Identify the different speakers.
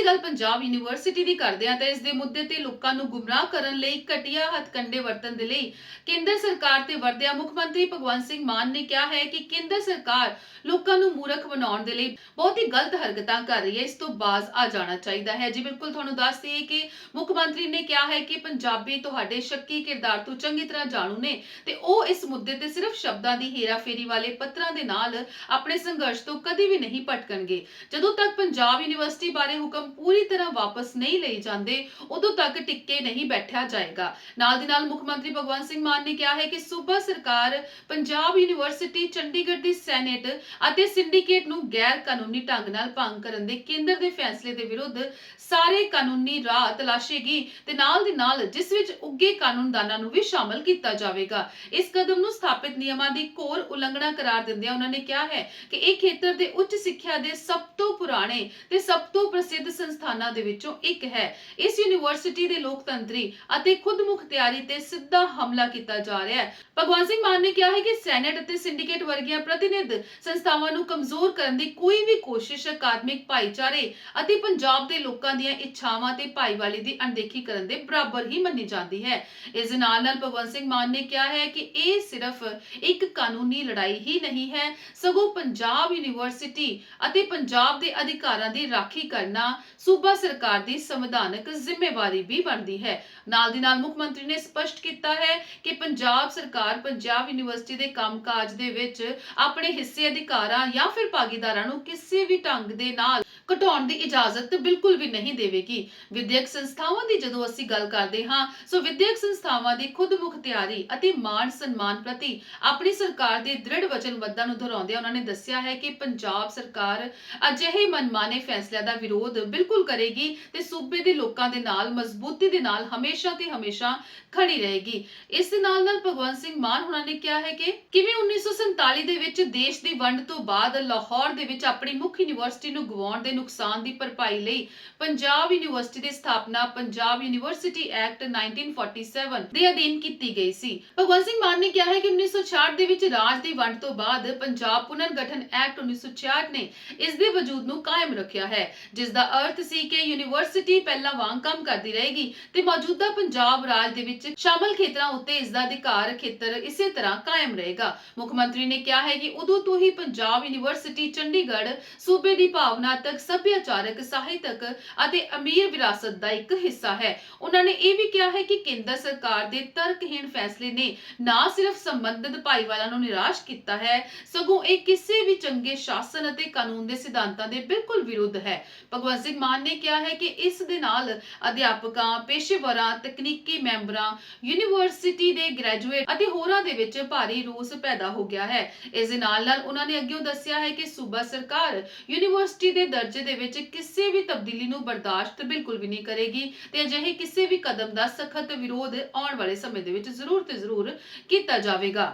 Speaker 1: ਅਸੀਂ ਗੱਲ ਪੰਜਾਬ ਯੂਨੀਵਰਸਿਟੀ ਦੀ ਕਰਦੇ ਹਾਂ ਤਾਂ ਇਸ ਦੇ ਮੁੱਦੇ ਤੇ ਲੋਕਾਂ ਨੂੰ ਗੁੰਮਰਾਹ ਕਰਨ ਲਈ ਘਟੀਆ ਹੱਥਕੰਡੇ ਵਰਤਣ ਦੇ ਲਈ ਕੇਂਦਰ ਸਰਕਾਰ ਤੇ ਵਰਦਿਆ ਮੁੱਖ ਮੰਤਰੀ ਭਗਵੰਤ ਸਿੰਘ ਮਾਨ ਨੇ ਕਿਹਾ ਹੈ ਕਿ ਕੇਂਦਰ ਸਰਕਾਰ ਲੋਕਾਂ ਨੂੰ ਮੂਰਖ ਬਣਾਉਣ ਦੇ ਲਈ ਬਹੁਤ ਹੀ ਗਲਤ ਹਰਕਤਾਂ ਕਰ ਰਹੀ ਹੈ। ਇਸ ਤੋਂ ਬਾਜ਼ ਆ ਜਾਣਾ ਚਾਹੀਦਾ ਹੈ। ਜੀ ਬਿਲਕੁਲ, ਤੁਹਾਨੂੰ ਦੱਸ ਦਈਏ ਕਿ ਮੁੱਖ ਮੰਤਰੀ ਨੇ ਕਿਹਾ ਹੈ ਕਿ ਪੰਜਾਬੀ ਤੁਹਾਡੇ ਸ਼ੱਕੀ ਕਿਰਦਾਰ ਤੋਂ ਚੰਗੀ ਤਰ੍ਹਾਂ ਜਾਣੂ ਨੇ ਤੇ ਉਹ ਇਸ ਮੁੱਦੇ ਤੇ ਸਿਰਫ ਸ਼ਬਦਾਂ ਦੀ ਹੇਰਾਫੇਰੀ ਵਾਲੇ ਪੱਤਰਾਂ ਦੇ ਨਾਲ ਆਪਣੇ ਸੰਘਰਸ਼ ਤੋਂ ਕਦੇ ਵੀ ਨਹੀਂ ਭਟਕਣਗੇ। ਜਦੋਂ ਤੱਕ ਪੰਜਾਬ ਯੂਨੀਵਰਸਿਟੀ ਬਾਰੇ ਹੁਕਮ ਪੂਰੀ ਤਰ੍ਹਾਂ ਵਾਪਸ ਨਹੀਂ ਲਏ ਜਾਂਦੇ, ਉਦੋਂ ਤੱਕ ਟਿੱਕੇ ਨਹੀਂ ਬੈਠਿਆ ਜਾਏਗਾ। ਨਾਲ ਦੀ ਨਾਲ ਮੁੱਖ ਮੰਤਰੀ ਭਗਵੰਤ ਸਿੰਘ ਮਾਨ ਨੇ ਕਿਹਾ ਹੈ ਕਿ ਸੂਬਾ ਸਰਕਾਰ ਪੰਜਾਬ ਯੂਨੀਵਰਸਿਟੀ, ਚੰਡੀਗੜ੍ਹ ਦੀ ਸੈਨੇਟ ਅਤੇ ਸਿੰਡੀਕੇਟ ਨੂੰ ਗੈਰ ਕਾਨੂੰਨੀ ਢੰਗ ਨਾਲ ਭੰਗ ਕਰਨ ਦੇ ਕੇਂਦਰ ਦੇ ਫੈਸਲੇ ਦੇ ਵਿਰੁੱਧ ਸਾਰੇ ਕਾਨੂੰਨੀ ਰਾਹ ਤਲਾਸ਼ੇਗੀ ਤੇ ਨਾਲ ਦੀ ਨਾਲ ਜਿਸ ਵਿੱਚ ਉੱਗੇ ਕਾਨੂੰਨਦਾਨਾਂ ਨੂੰ ਵੀ ਸ਼ਾਮਲ ਕੀਤਾ ਜਾਵੇਗਾ। ਇਸ ਕਦਮ ਨੂੰ ਸਥਾਪਿਤ ਨਿਯਮਾਂ ਦੀ ਘੋਰ ਉਲੰਘਣਾ ਕਰਾਰ ਦਿੰਦਿਆਂ ਉਹਨਾਂ ਨੇ ਕਿਹਾ ਹੈ ਕਿ ਇਹ ਖੇਤਰ ਦੇ ਉੱਚ ਸਿੱਖਿਆ ਦੇ ਸਭ ਤੋਂ ਪੁਰਾਣੇ ਤੇ ਸਭ ਤੋਂ ਪ੍ਰਸਿੱਧ ਸੰਸਥਾਨਾਂ ਦੇ ਵਿੱਚੋਂ ਇੱਕ ਹੈ। ਇਸ ਯੂਨੀਵਰਸਿਟੀ ਦੇ ਲੋਕਤੰਤਰੀ ਅਤੇ ਖੁਦ ਮੁਖਤਿਆਰੀ ਤੇ ਸਿੱਧਾ ਹਮਲਾ ਕੀਤਾ ਜਾ ਰਿਹਾ ਹੈ। ਭਗਵਾਨ ਸਿੰਘ ਮਾਨ ਨੇ ਕਿਹਾ ਹੈ ਕਿ ਸੈਨੇਟ ਅਤੇ ਸਿੰਡੀਕੇਟ ਵਰਗੀਆਂ ਪ੍ਰਤੀਨਿਧ ਸੰਸਥਾਵਾਂ ਨੂੰ ਕਮਜ਼ੋਰ ਕਰਨ ਦੀ ਕੋਈ ਵੀ ਕੋਸ਼ਿਸ਼ ਅਕਾਦਮਿਕ ਭਾਈਚਾਰੇ ਅਤੇ ਪੰਜਾਬ ਦੇ ਲੋਕਾਂ ਦੀਆਂ ਇੱਛਾਵਾਂ ਤੇ ਭਾਈਵਾਲੀ ਦੀ ਅਣਦੇਖੀ ਕਰਨ ਦੇ ਬਰਾਬਰ ਹੀ ਮੰਨੀ ਜਾਂਦੀ ਹੈ। ਇਸ ਦੇ ਨਾਲ ਨਾਲ ਭਗਵੰਤ ਸਿੰਘ ਮਾਨ ਨੇ ਕਿਹਾ ਹੈ ਕਿ ਇਹ ਸਿਰਫ ਇੱਕ ਕਾਨੂੰਨੀ ਲੜਾਈ ਹੀ ਨਹੀਂ ਹੈ। ਸਗੋਂ ਪੰਜਾਬ ਯੂਨੀਵਰਸਿਟੀ ਅਤੇ ਪੰਜਾਬ ਦੇ ਅਧਿਕਾਰਾਂ ਦੀ ਰਾਖੀ ਕਰਨਾ ਸੂਬਾ ਸਰਕਾਰ ਦੀ ਸੰਵਿਧਾਨਕ ਜ਼ਿੰਮੇਵਾਰੀ ਵੀ ਬਣਦੀ ਹੈ। ਨਾਲ ਦੀ ਨਾਲ ਮੁੱਖ ਮੰਤਰੀ ਨੇ ਸਪਸ਼ਟ ਕੀਤਾ ਹੈ ਕਿ ਪੰਜਾਬ ਸਰਕਾਰ ਪੰਜਾਬ ਯੂਨੀਵਰਸਿਟੀ ਦੇ ਕੰਮਕਾਜ ਦੇ ਵਿੱਚ ਆਪਣੇ ਹਿੱਸੇ ਅਧਿਕਾਰਾਂ ਜਾਂ ਫਿਰ ਭਾਗੀਦਾਰਾਂ ਨੂੰ ਕਿਸੇ ਵੀ ਢੰਗ ਦੇ ਨਾਲ ਘਟਾਉਣ ਦੀ ਇਜਾਜ਼ਤ ਬਿਲਕੁਲ ਵੀ ਨਹੀਂ ਦੇਵੇਗੀ। ਵਿਦਿਅਕ ਸੰਸਥਾਵਾਂ ਦੀ ਜਦੋਂ ਅਸੀਂ ਗੱਲ ਕਰਦੇ ਹਾਂ, ਸੋ ਵਿਦਿਅਕ ਸੰਸਥਾਵਾਂ ਦੀ ਖੁਦ ਮੁਖਤਿਆਰੀ ਅਤੇ ਮਾਣ ਸਨਮਾਨ ਪ੍ਰਤੀ ਆਪਣੀ ਸਰਕਾਰ ਦੇ ਦ੍ਰਿੜ ਵਚਨਬੱਧਤਾ ਨੂੰ ਦੁਹਰਾਉਂਦਿਆਂ ਉਹਨਾਂ ਨੇ ਦੱਸਿਆ ਹੈ ਕਿ ਪੰਜਾਬ ਸਰਕਾਰ ਅਜਿਹੇ ਮਨਮਾਨੇ ਫੈਸਲਿਆਂ ਦਾ ਵਿਰੋਧ ਬਿਲਕੁਲ ਕਰੇਗੀ ਤੇ ਸੂਬੇ ਦੇ ਲੋਕਾਂ ਦੇ ਨਾਲ, ਮਜ਼ਬੂਤੀ ਦੇ ਨਾਲ ਹਮੇਸ਼ਾ ਤੇ ਹਮੇਸ਼ਾ ਖੜੀ ਰਹੇਗੀ। ਇਸ ਦੇ ਨਾਲ ਨਾਲ ਭਗਵੰਤ ਸਿੰਘ ਮਾਨ ਉਹਨਾਂ ਨੇ ਕਿਹਾ ਹੈ ਕਿ ਕਿਵੇਂ 1947 ਦੇ ਵਿੱਚ ਦੇਸ਼ ਦੀ ਵੰਡ ਤੋਂ ਬਾਅਦ ਲਾਹੌਰ ਦੇ ਵਿੱਚ ਆਪਣੀ ਮੁੱਖ ਯੂਨੀਵਰਸਿਟੀ ਨੂੰ ਗਵਾਉਣ ਦੇ ਨੁਕਸਾਨ ਦੀ ਭਰਪਾਈ ਲਈ ਪੰਜਾਬ ਯੂਨੀਵਰਸਿਟੀ ਦੀ ਸਥਾਪਨਾ ਪੰਜਾਬ ਯੂਨੀਵਰਸਿਟੀ ਐਕਟ 1947 ਦੇ ਅਧੀਨ ਕੀਤੀ ਗਈ ਸੀ। ਭਗਵੰਤ ਸਿੰਘ ਮਾਨ ਨੇ ਕਿਹਾ ਹੈ ਕਿ 1966 ਦੇ ਵਿੱਚ ਰਾਜ ਦੀ ਵੰਡ ਤੋਂ ਬਾਅਦ ਪੰਜਾਬ ਪੁਨਰ ਐਕਟ 1966 ਨੇ ਇਸ ਦੇ ਵਜੂਦ ਨੂੰ ਕਾਇਮ ਰੱਖਿਆ ਹੈ, ਜਿਸ ਦਾ ਅਰਥ ਸੀ ਕਿ ਯੂਨੀਵਰਸਿਟੀ ਪਹਿਲਾਂ ਵਾਂਗ ਕੰਮ ਕਰਦੀ ਰਹੇਗੀ ਤੇ ਮੌਜੂਦਾ ਪੰਜਾਬ ਰਾਜ ਦੇ ਵਿੱਚ ਸ਼ਾਮਲ ਖੇਤਰਾਂ ਉੱਤੇ ਇਸ ਦਾ ਅਧਿਕਾਰ ਖੇਤਰ ਇਸੇ ਤਰ੍ਹਾਂ ਕਾਇਮ ਰਹੇਗਾ। ਮੁੱਖ ਮੰਤਰੀ ਨੇ ਕਿਹਾ ਹੈ ਕਿ ਉਦੋਂ ਤੋਂ ਹੀ ਪੰਜਾਬ ਯੂਨੀਵਰਸਿਟੀ ਚੰਡੀਗੜ੍ਹ ਸੂਬੇ ਦੀ ਭਾਵਨਾਤਕ ਸੱਭਿਆਚਾਰਕ ਸਾਹਿਤਕ ਅਤੇ ਅਮੀਰ ਵਿਰਾਸਤ ਦਾ ਇੱਕ ਹਿੱਸਾ ਹੈ। ਉਹਨਾਂ ਨੇ ਇਹ ਵੀ ਕਿਹਾ ਹੈ ਕਿ ਕੇਂਦਰ ਸਰਕਾਰ ਦੇ ਤਰਕਹੀਣ ਫੈਸਲੇ ਨੇ ਨਾ ਸਿਰਫ ਸੰਬੰਧਿਤ ਭਾਈਵਾਲਾਂ ਨੂੰ ਨਿਰਾਸ਼ ਕੀਤਾ ਹੈ, ਸਗੋਂ ਇਹ ਕਿਸੇ ਵੀ ਚੰਗੇ ਸ਼ਾਸਨ ਅਤੇ ਕਾਨੂੰਨ ਦੇ ਸਿਧਾਂਤਾਂ ਦੇ ਬਿਲਕੁਲ ਵਿਰੁੱਧ ਹੈ। ਭਗਵੰਤ ਸਿੰਘ ਮਾਨ ਨੇ ਕਿਹਾ ਹੈ ਕਿ ਇਸ ਦੇ ਨਾਲ ਅਧਿਆਪਕਾਂ, ਪੇਸ਼ੇਵਰਾਂ, ਤਕਨੀਕੀ ਮੈਂਬਰਾਂ, ਯੂਨੀਵਰਸਿਟੀ ਦੇ ਗ੍ਰੈਜੂਏਟ ਅਤੇ ਹੋਰਾਂ ਦੇ ਵਿੱਚ ਭਾਰੀ ਰੋਸ ਪੈਦਾ ਹੋ ਗਿਆ ਹੈ। ਇਸ ਦੇ ਨਾਲ ਨਾਲ ਉਹਨਾਂ ਨੇ ਅੱਗੇ ਦੱਸਿਆ ਹੈ ਕਿ ਸੂਬਾ ਸਰਕਾਰ ਯੂਨੀਵਰਸਿਟੀ ਦੇ ਦਰਜੇ ਦੇ ਵਿੱਚ ਕਿਸੇ ਵੀ ਤਬਦੀਲੀ ਨੂੰ ਬਰਦਾਸ਼ਤ ਬਿਲਕੁਲ ਵੀ ਨਹੀਂ ਕਰੇਗੀ ਤੇ ਅਜਿਹੇ ਕਿਸੇ ਵੀ ਕਦਮ ਦਾ ਸਖਤ ਵਿਰੋਧ ਆਉਣ ਵਾਲੇ ਸਮੇਂ ਦੇ ਵਿੱਚ ਜ਼ਰੂਰ ਤੇ ਜ਼ਰੂਰ ਕੀਤਾ ਜਾਵੇਗਾ।